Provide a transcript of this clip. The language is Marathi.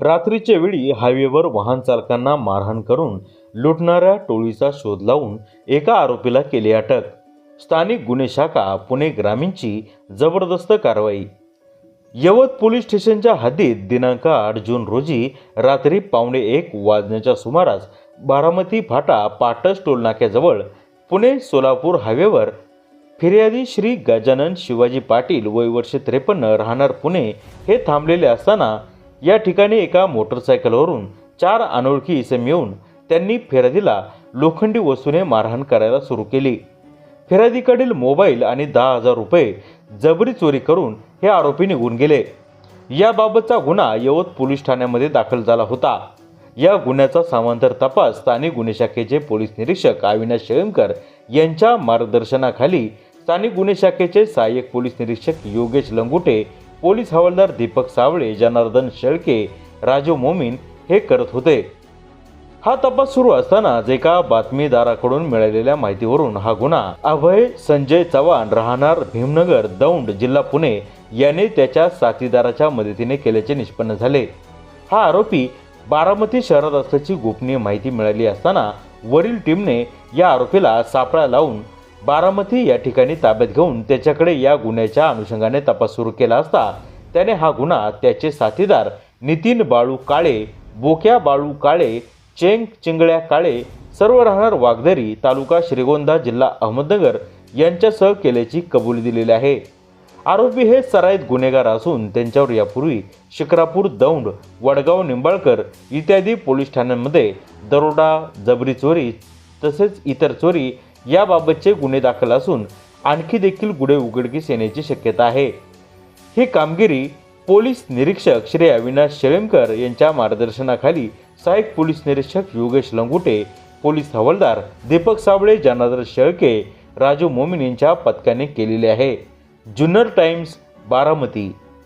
रात्रीच्या वेळी हायवेवर वाहन चालकांना मारहाण करून लुटणाऱ्या टोळीचा शोध लावून एका आरोपीला केली अटक. स्थानिक गुन्हे शाखा पुणे ग्रामीणची जबरदस्त कारवाई. यवत पोलीस स्टेशनच्या हद्दीत दिनांक आठ जून रोजी रात्री पावणे एक वाजण्याच्या सुमारास बारामती फाटा पाटस टोलनाक्याजवळ पुणे सोलापूर हायवेवर फिर्यादी श्री गजानन शिवाजी पाटील वय वर्ष त्रेपन्न राहणार पुणे हे थांबलेले असताना या ठिकाणी एका मोटरसायकलवरून चार अनोळखी इसम येऊन त्यांनी फिर्यादीला लोखंडी वस्तूने मारहाण करायला सुरू केली. फिर्यादीकडील मोबाईल आणि दहा हजार रुपये जबरी चोरी करून हे आरोपी निघून गेले. याबाबतचा गुन्हा यवत पोलीस ठाण्यामध्ये दाखल झाला होता. या गुन्ह्याचा समांतर तपास स्थानिक गुन्हे शाखेचे पोलीस निरीक्षक अविनाश शेळमकर यांच्या मार्गदर्शनाखाली स्थानिक गुन्हे शाखेचे सहाय्यक पोलीस निरीक्षक योगेश लंगुटे पोलीस हवालदार दीपक सावळे जनार्दन शेळके राजू मोमीन हे करत होते. हा तपास सुरू असतानाच एका बातमीदाराकडून मिळालेल्या माहितीवरून हा गुन्हा. अभय संजय चव्हाण राहणार भीमनगर दौंड जिल्हा पुणे याने त्याच्या साथीदाराच्या मदतीने केल्याचे निष्पन्न झाले. हा आरोपी बारामती शहरात असल्याची गोपनीय माहिती मिळाली असताना वरील टीमने या आरोपीला सापळा लावून बारामती या ठिकाणी ताब्यात घेऊन त्याच्याकडे या गुन्ह्याच्या अनुषंगाने तपास सुरू केला असता त्याने हा गुन्हा त्याचे साथीदार नितीन बाळू काळे बोक्या बाळू काळे चेंग चिंगळ्या काळे सर्व राहणार वागदरी तालुका श्रीगोंदा जिल्हा अहमदनगर यांच्यासह केल्याची कबुली दिलेली आहे. आरोपी हे सराईत गुन्हेगार असून त्यांच्यावर यापूर्वी शिक्रापूर दौंड वडगाव निंबाळकर इत्यादी पोलीस ठाण्यांमध्ये दरोडा जबरी चोरी तसेच इतर चोरी याबाबतचे गुन्हे दाखल असून आणखी देखील गुन्हे उघडकीस येण्याची शक्यता आहे. ही कामगिरी पोलीस निरीक्षक श्री अविनाश शेळेमकर यांच्या मार्गदर्शनाखाली सहाय्यक पोलीस निरीक्षक योगेश लंगुटे पोलीस हवालदार दीपक साबळे जनार्दन शेळके राजू मोमीन यांच्या पथकाने केलेली आहे. जुन्नर टाइम्स बारामती.